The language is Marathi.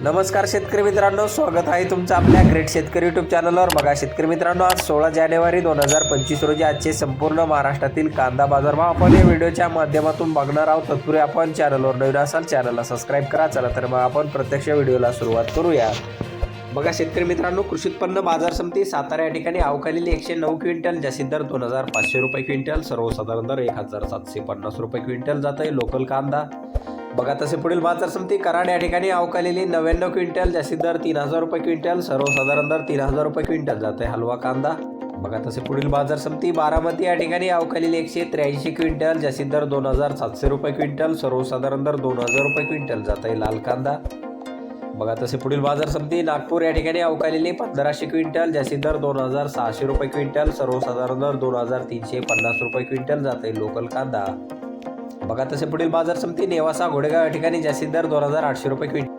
नमस्कार शेतकरी मित्रांनो स्वागत आहे तुमचं आपल्या ग्रेट शेतकरी युट्यूब चॅनलवर बघा शेतकरी मित्रांनो आज सोळा जानेवारी दोन हजार पंचवीस रोजी आजचे संपूर्ण महाराष्ट्रातील कांदा बाजारभाव आपण या व्हिडिओच्या माध्यमातून बघणार आहोत. तत्पूर्वी आपण चॅनलवर नवीन असाल चॅनलला सबस्क्राईब करा. चला तर मग आपण प्रत्यक्ष व्हिडिओला सुरुवात करूया. बघा शेतकरी मित्रांनो कृषी उत्पन्न बाजार समिती सातारा या ठिकाणी अवकालेली एकशे नऊ क्विंटल जास्तीत दर दोन हजार पाचशे रुपये क्विंटल सर्वसाधारण दर एक हजार सातशे पन्नास रुपये क्विंटल जात आहे लोकल कांदा बघा तसे पुढील बाजार समिती कराड या ठिकाणी अवकालेली नव्याण्णव क्विंटल जास्तीत दर तीन हजार रुपये क्विंटल सर्वसाधारण दर तीन हजार रुपये क्विंटल जात आहे हलवा कांदा. बघा तसे पुढील बाजार समिती बारामती या ठिकाणी अवकालेली एकशे त्र्याऐंशी क्विंटल जास्तीत दर दोन हजार सातशे रुपये क्विंटल सर्वसाधारण दर दोन हजार रुपये क्विंटल जात आहे लाल कांदा. बघा तसे पुढील बाजार समिती नागपूर या ठिकाणी अवकालेली पंधराशे क्विंटल जास्तीत दर दोन हजार सहाशे रुपये क्विंटल सर्वसाधारण दर दोन हजार तीनशे पन्नास रुपये क्विंटल जाते लोकल कांदा. बघा तसे पुढील बाजार समिती नेवासा घोडेगाव या ठिकाणी जास्तीत दर दोन हजार आठशे रुपये क्विंटल